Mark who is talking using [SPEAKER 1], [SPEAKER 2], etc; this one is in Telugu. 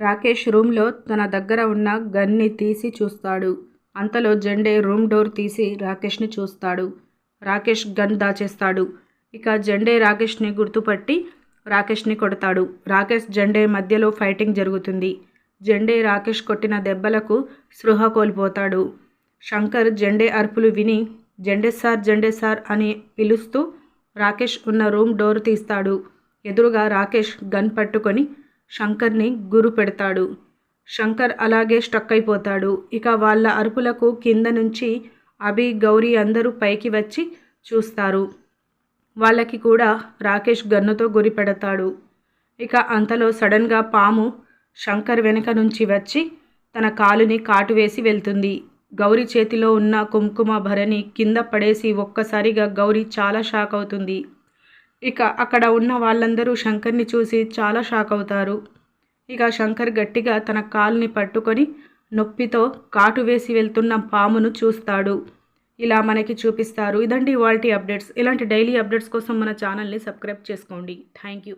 [SPEAKER 1] రాకేష్ రూమ్లో తన దగ్గర ఉన్న గన్ని తీసి చూస్తాడు. అంతలో జెండే రూమ్ డోర్ తీసి రాకేష్ని చూస్తాడు. రాకేష్ గన్ దాచేస్తాడు. ఇక జెండే రాకేష్ని గుర్తుపట్టి రాకేష్ని కొడతాడు. రాకేష్ జెండే మధ్యలో ఫైటింగ్ జరుగుతుంది. జెండే రాకేష్ కొట్టిన దెబ్బలకు స్పృహ కోల్పోతాడు. శంకర్ జెండే అరుపులు విని జెండే సార్ జెండే సార్ అని పిలుస్తూ రాకేష్ ఉన్న రూమ్ డోర్ తీస్తాడు. ఎదురుగా రాకేష్ గన్ పట్టుకొని శంకర్ని గురు పెడతాడు. శంకర్ అలాగే స్టక్ అయిపోతాడు. ఇక వాళ్ళ అరుపులకు కింద నుంచి అభి గౌరీ అందరూ పైకి వచ్చి చూస్తారు. వాళ్ళకి కూడా రాకేష్ గన్నుతో గురి పెడతాడు. ఇక అంతలో సడన్గా పాము శంకర్ వెనుక నుంచి వచ్చి తన కాలుని కాటు వేసి వెళ్తుంది. గౌరీ చేతిలో ఉన్న కుంకుమ భరణి కింద పడేసి ఒక్కసారిగా గౌరీ చాలా షాక్ అవుతుంది. ఇక అక్కడ ఉన్న వాళ్ళందరూ శంకర్ని చూసి చాలా షాక్ అవుతారు. ఇక శంకర్ గట్టిగా తన కాల్ని పట్టుకొని నొప్పితో కాటు వేసి వెళ్తున్న పామును చూస్తాడు. ఇలా మనకి చూపిస్తారు. ఇదండి ఇవాల్టి అప్డేట్స్. ఇలాంటి డైలీ అప్డేట్స్ కోసం మన ఛానల్ని సబ్స్క్రైబ్ చేసుకోండి. Thank you.